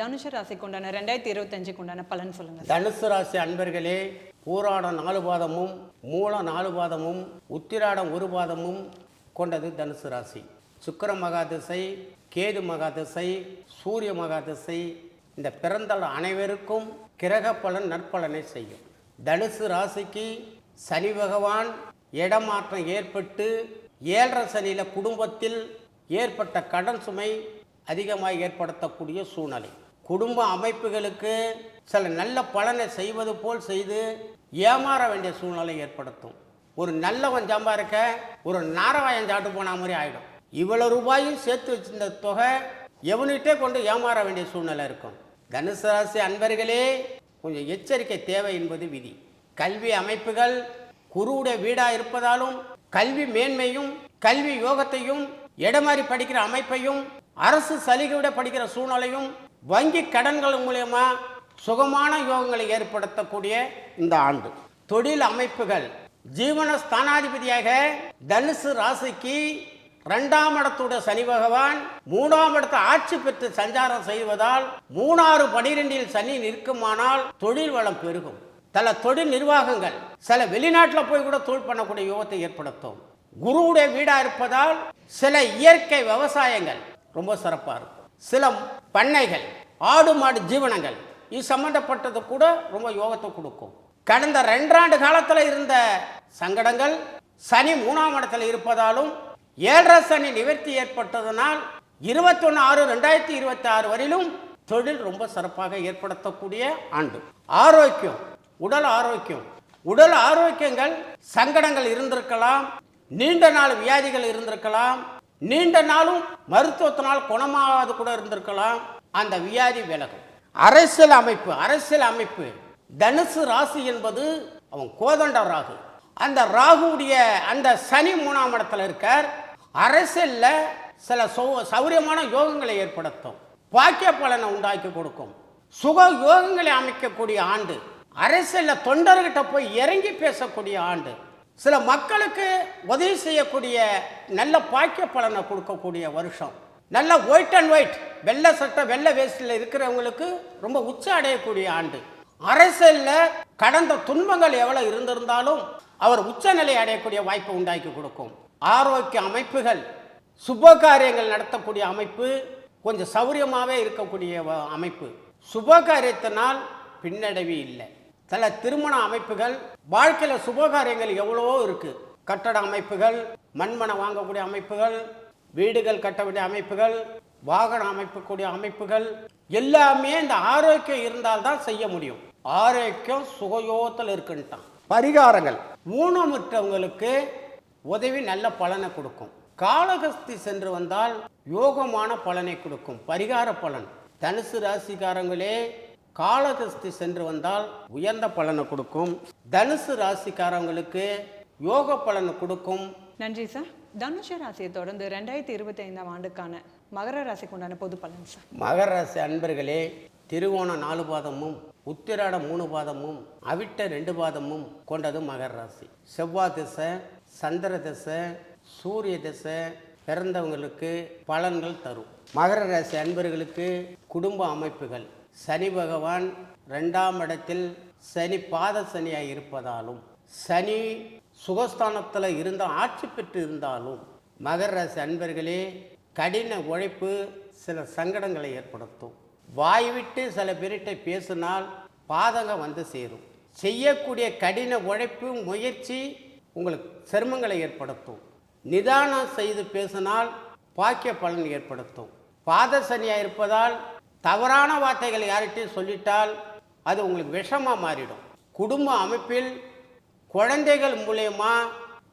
தனுஷ ராசிக்கு உண்டான ரெண்டாயிரத்தி இருபத்தஞ்சுக்கு உண்டான பலன் சொல்லுங்க தனுசு ராசி அன்பர்களே பூராடம் நாலு பாதமும் மூலம் நாலு பாதமும் உத்திராடம் ஒரு பாதமும் கொண்டது தனுசு ராசி. சுக்கிர மகாதிசை கேது மகாதிசை சூரிய மகாதிசை இந்த பிறந்த அனைவருக்கும் கிரக பலன் நற்பலனை செய்யும். தனுசு ராசிக்கு சனி பகவான் இடமாற்றம் ஏற்பட்டு ஏழரை சனியில் குடும்பத்தில் ஏற்பட்ட கடன் சுமை அதிகமாக ஏற்படுத்தக்கூடிய சூழ்நிலை. குடும்ப அமைப்புகளுக்கு சில நல்ல பலனை செய்வது போல் செய்து ஏமாற வேண்டிய சூழ்நிலை ஏற்படுத்தும். ஒரு நல்லவன் சம்பாதிக்க ஒரு நாரவாயன் சாட்டு போன மாதிரி ஆகிடும் இவ்வளவு ரூபாயும் சேர்த்து வச்சிருந்த தொகை எவனிட்டே கொண்டு ஏமாற வேண்டிய சூழ்நிலை இருக்கும். தனுசு ராசி அன்பர்களே கொஞ்சம் எச்சரிக்கை தேவை என்பது விதி. கல்வி அமைப்புகள் குருவுடைய வீடாக இருப்பதாலும் கல்வி மேன்மையும் கல்வி யோகத்தையும் இடமாறி படிக்கிற அமைப்பையும் அரசு சலுகையோட படிக்கிற சூழ்நிலையும் வங்கி கடன்கள் மூலயமா சுகமான யோகங்களை ஏற்படுத்தக்கூடிய இந்த ஆண்டு. தொழில் அமைப்புகள். ஜீவன ஸ்தானாதிபதியாக தனுசு ராசிக்கு இரண்டாம் இடத்துடைய சனி பகவான் மூணாம் இடத்தை ஆட்சி பெற்று சஞ்சாரம் செய்வதால் மூணாறு பனிரெண்டில் சனி நிற்குமானால் தொழில் வளம் பெருகும். சில தொழில் நிர்வாகங்கள். சில வெளிநாட்டில் போய் கூட தொழில் பண்ணக்கூடிய யோகத்தை ஏற்படுத்தும். குருவுடைய வீடா இருப்பதால் சில இயற்கை விவசாயங்கள் ரொம்ப சிறப்பாக இருக்கும். சில பண்ணைகள் ஆடு மாடு ஜீவனங்கள் இது சம்பந்தப்பட்டது கூட ரொம்ப யோகத்தை கொடுக்கும். கடந்த ரெண்டாண்டு காலத்தில் இருந்த சங்கடங்கள் சனி மூணாம் இடத்துல இருப்பதாலும் ஏழரை சனி நிவர்த்தி ஏற்பட்டதனால் இருபத்தொன்று ஆறு ரெண்டாயிரத்தி இருபத்தி ஆறு வரையிலும் தொழில் ரொம்ப சிறப்பாக ஏற்படுத்தக்கூடிய ஆண்டு. ஆரோக்கியம் உடல் ஆரோக்கியம். உடல் ஆரோக்கியங்கள் சங்கடங்கள் இருந்திருக்கலாம் நீண்ட நாள் வியாதிகள் இருந்திருக்கலாம் நீண்ட நாளும் மருத்துவத்தினால் குணமாகாது கூட இருந்திருக்கலாம். அந்த வியாதி விலகும் அரசியல் அமைப்பு அரசியல் அமைப்பு. தனுசு ராசி என்பது அவன் கோதண்ட ராகு. அந்த ராகுவுடைய அந்த சனி மூணாம் இடத்துல இருக்கார். அரசியலில் சில சௌ சௌரியமான யோகங்களை ஏற்படுத்தும். பாக்கிய பலனை உண்டாக்கி கொடுக்கும். சுக யோகங்களை அமைக்கக்கூடிய ஆண்டு. அரசியலில் தொண்டர்கிட்ட போய் இறங்கி பேசக்கூடிய ஆண்டு. சில மக்களுக்கு உதவி செய்யக்கூடிய நல்ல பாக்கிய பலனை கொடுக்கக்கூடிய வருஷம். நல்ல ஒயிட் அண்ட் ஒயிட் வெள்ளை சட்டை வெள்ளை வேஸ்டில் இருக்கிறவங்களுக்கு ரொம்ப உச்ச அடையக்கூடிய ஆண்டு. அரசியலில் கடந்த துன்பங்கள் எவ்வளோ இருந்திருந்தாலும் அவர் உச்சநிலை அடையக்கூடிய வாய்ப்பை உண்டாக்கி கொடுக்கும். ஆரோக்கிய அமைப்புகள் சுப காரியங்கள் நடத்தக்கூடிய அமைப்பு கொஞ்சம் சௌரியமாகவே இருக்கக்கூடிய அமைப்பு. சுப காரியத்தினால் பின்னடைவு இல்லை. சில திருமண அமைப்புகள் வாழ்க்கையில் சுபகாரியங்கள் எவ்வளவோ இருக்குது கட்டட அமைப்புகள் மண்மனை வாங்கக்கூடிய அமைப்புகள் வீடுகள் கட்ட வேண்டிய அமைப்புகள் வாகனம் அமைக்கக்கூடிய அமைப்புகள் எல்லாமே இந்த ஆரோக்கியம் இருந்தால்தான் செய்ய முடியும். ஆரோக்கியம் சுகயோகத்தில் இருக்குன்ட்டான். பரிகாரங்கள். ஊனமுற்றவங்களுக்கு உதவி நல்ல பலனை கொடுக்கும். காலகஸ்தி சென்று வந்தால் யோகமான பலனை கொடுக்கும். பரிகார பலன். தனுசு ராசிக்காரங்களே காலகஸ்தி சென்று வந்தால் உயர்ந்த பலனை கொடுக்கும். தனுசு ராசிக்காரங்களுக்கு யோக பலனை கொடுக்கும். நன்றி சார். தனுஷ ராசியை தொடர்ந்து ரெண்டாயிரத்தி இருபத்தி ஐந்தாம் ஆண்டுக்கான மகர ராசிக்கு உண்டான பொது பலன் சார். மகர ராசி அன்பர்களே திருவோணம் நாலு பாதமும் உத்திராடம் மூணு பாதமும் அவிட்ட ரெண்டு பாதமும் கொண்டது மகர ராசி. செவ்வாய் திசை சந்திர திசை சூரிய திசை பிறந்தவங்களுக்கு பலன்கள் தரும். மகர ராசி அன்பர்களுக்கு குடும்ப அமைப்புகள் சனி பகவான் ரெண்டாம் இடத்தில் சனி பாத சனியாக இருப்பதாலும் சனி சுகஸ்தானத்தில் இருந்த ஆட்சி பெற்று இருந்தாலும் மகர ராசி அன்பர்களே கடின உழைப்பு சில சங்கடங்களை ஏற்படுத்தும். வாய் விட்டு சில பேர்கிட்ட பேசினால் பாதகம் வந்து சேரும். செய்யக்கூடிய கடின உழைப்பு முயற்சி உங்களுக்கு சிரமங்களை ஏற்படுத்தும். நிதானம் செய்து பேசினால் பாக்கிய பலன் ஏற்படுத்தும். பாத சனியாக இருப்பதால் தவறான வார்த்தைகள் யார்கிட்டையும் சொல்லிட்டால் அது உங்களுக்கு விஷமாக மாறிடும். குடும்ப அமைப்பில் குழந்தைகள் மூலயமா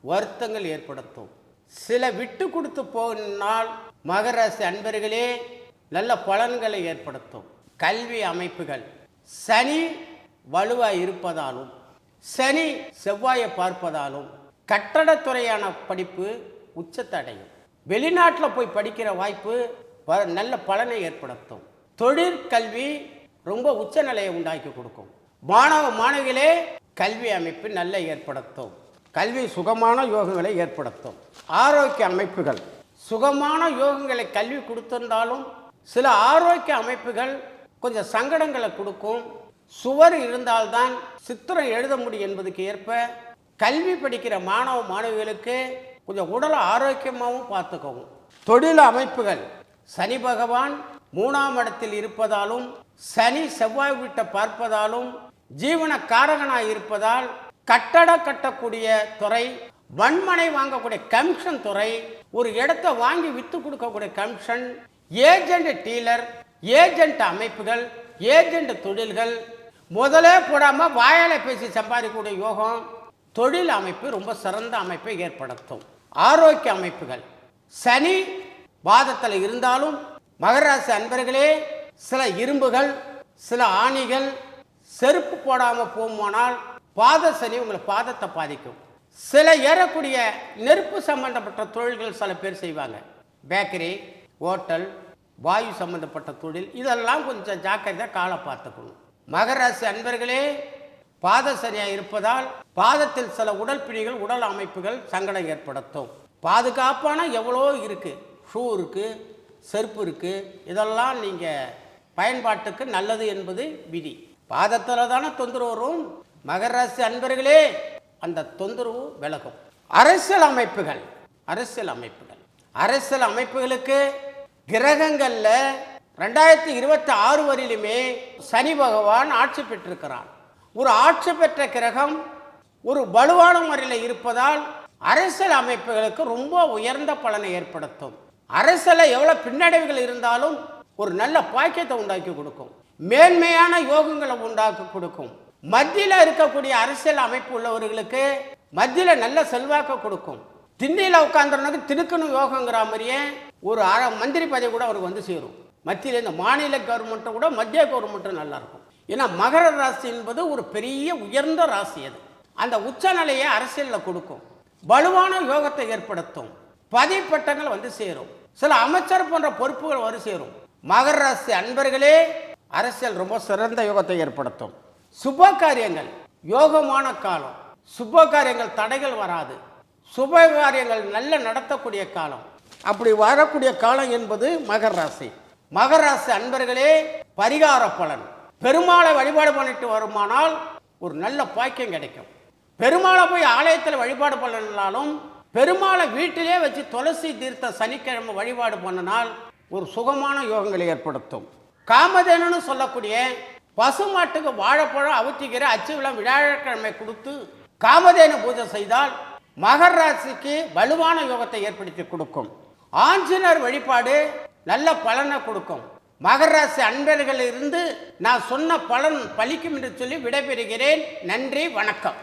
வருத்தங்கள் ஏற்படுத்தும். சில விட்டு கொடுத்து போனால் மகராசி அன்பர்களே நல்ல பலன்களை ஏற்படுத்தும். கல்வி அமைப்புகள். சனி வலுவாக இருப்பதாலும் சனி செவ்வாயை பார்ப்பதாலும் கட்டடத்துறையான படிப்பு உச்சத்தடையும். வெளிநாட்டில் போய் படிக்கிற வாய்ப்பு வ- நல்ல பலனை ஏற்படுத்தும். தொழிற்கல்வி ரொம்ப உச்சநிலையை உண்டாக்கி கொடுக்கும். மாணவ மாணவிகளே கல்வி அமைப்பு நல்ல ஏற்படுத்தும். கல்வி சுகமான யோகங்களை ஏற்படுத்தும். ஆரோக்கிய அமைப்புகள். சுகமான யோகங்களை கல்வி கொடுத்திருந்தாலும் சில ஆரோக்கிய அமைப்புகள் கொஞ்சம் சங்கடங்களை கொடுக்கும். சுவர் இருந்தால்தான் சித்திரம் எழுத முடியும் என்பதுக்கு ஏற்ப கல்வி படிக்கிற மாணவ மாணவிகளுக்கு கொஞ்சம் உடல் ஆரோக்கியமாகவும் பார்த்துக்கவும். தொழில் அமைப்புகள். சனி பகவான் மூணாம் இடத்தில் இருப்பதாலும் சனி செவ்வாய் வீட்டை பார்ப்பதாலும் ஜீவன காரகனாக இருப்பதால் கட்டட கட்டக்கூடிய துறை வன்மனை வாங்கக்கூடிய கமிஷன் துறை ஒரு இடத்த வாங்கி வித்து கொடுக்கக்கூடிய கமிஷன் ஏஜென்ட் டீலர் ஏஜென்ட் அமைப்புகள் ஏஜென்ட் தொழில்கள் முதலே போடாமல் வாயால பேசி சம்பாதிக்கக்கூடிய யோகம் தொழில் அமைப்பு ரொம்ப சிறந்த அமைப்பை ஏற்படுத்தும். ஆரோக்கிய அமைப்புகள். சனி வாதத்தில் இருந்தாலும் மகராசி அன்பர்களே சில இரும்புகள் சில ஆணிகள் செருப்பு போடாமல் போகுமானால் பாத சனி உங்களை பாதத்தை பாதிக்கும். சில ஏறக்கூடிய நெருப்பு சம்பந்தப்பட்ட தொழில்கள் சில பேர் செய்வாங்க. பேக்கரி ஹோட்டல் வாயு சம்பந்தப்பட்ட தொழில் இதெல்லாம் கொஞ்சம் ஜாக்கிரதையாக காலை பார்த்துக்கணும். மகராசி அன்பர்களே பாத சரியாக இருப்பதால் பாதத்தில் சில உடல் பிணிகள் உடல் அமைப்புகள் சங்கடம் ஏற்படுத்தும். பாதுகாப்பான எவ்வளோ இருக்குது ஷூ இருக்குது செருப்பு இருக்குது இதெல்லாம் நீங்கள் பயன்பாட்டுக்கு நல்லது என்பது விதி. பாதத்தில் தானே தொந்தரவு வரும். மகராசி அன்பர்களே அந்த தொந்தரவு விலகும். அரசியல் அமைப்புகள் அரசியல் அமைப்புகள். அரசியல் அமைப்புகளுக்கு கிரகங்களில் ரெண்டாயிரத்தி இருபத்தி ஆறு வரையிலுமே சனி பகவான் ஆட்சி பெற்றிருக்கிறான் ஒரு ஆட்சி பெற்ற கிரகம் ஒரு வலுவான முறையில் இருப்பதால் அரசியல் அமைப்புகளுக்கு ரொம்ப உயர்ந்த பலனை ஏற்படுத்தும். அரசியலில் எவ்வளோ பின்னடைவுகள் இருந்தாலும் ஒரு நல்ல பாக்கியத்தை உண்டாக்கி கொடுக்கும். மேன்மையான யோகங்களை உண்டாக்கி கொடுக்கும். மத்தியில் இருக்கக்கூடிய அரசியல் அமைப்பு உள்ளவர்களுக்கு மத்தியில் நல்ல செல்வாக்க கொடுக்கும். திண்ணியில் உட்காந்துறனுக்கு திடுக்கணும் யோகங்கிற மாதிரியே ஒரு அர மந்திரி பதவி கூட அவருக்கு வந்து சேரும். மத்தியில் இந்த மாநில கவர்மெண்ட்டை கூட மத்திய கவர்மெண்ட்டும் நல்லாயிருக்கும் ஏன்னா மகர ராசி என்பது ஒரு பெரிய உயர்ந்த ராசி அது. அந்த உச்சநிலையை அரசியலில் கொடுக்கும். வலுவான யோகத்தை ஏற்படுத்தும். பதவி பட்டங்கள் வந்து சேரும். சில அமைச்சர் போன்ற பொறுப்புகள் வந்து சேரும். மகர ராசி அன்பர்களே அரசியல் ரொம்ப சிறந்த யோகத்தை ஏற்படுத்தும். சுப காரியங்கள் யோகமான காலம். சுப காரியங்கள் தடைகள் வராது. சுப காரியங்கள் நல்ல நடத்தக்கூடிய காலம். அப்படி வரக்கூடிய காலம் என்பது மகர ராசி. மகர ராசி அன்பர்களே பரிகார பலன். பெருமாளை வழிபாடு பண்ணிட்டு வருமானால் ஒரு நல்ல பாக்கியம் கிடைக்கும். பெருமாளை போய் ஆலயத்தில் வழிபாடு பண்ணனாலும் பெருமாளை வீட்டிலே வச்சு துளசி தீர்த்த சனிக்கிழமை வழிபாடு பண்ணினால் ஒரு சுகமான யோகங்களை ஏற்படுத்தும். காமதேனுன்னு சொல்லக்கூடிய பசுமாட்டுக்கு வாழைப்பழம் அவுத்திக்கிற அச்சு விழா விழாக்கிழமை கொடுத்து காமதேனு பூஜை செய்தால் மகர் ராசிக்கு வலுவான யோகத்தை ஏற்படுத்தி கொடுக்கும். ஆஞ்சநேயர் வழிபாடு நல்ல பலனை கொடுக்கும். மகர ராசி அன்பர்களிலிருந்து நான் சொன்ன பலன் பலிக்கும் என்று சொல்லி விடைபெறுகிறேன். நன்றி வணக்கம்.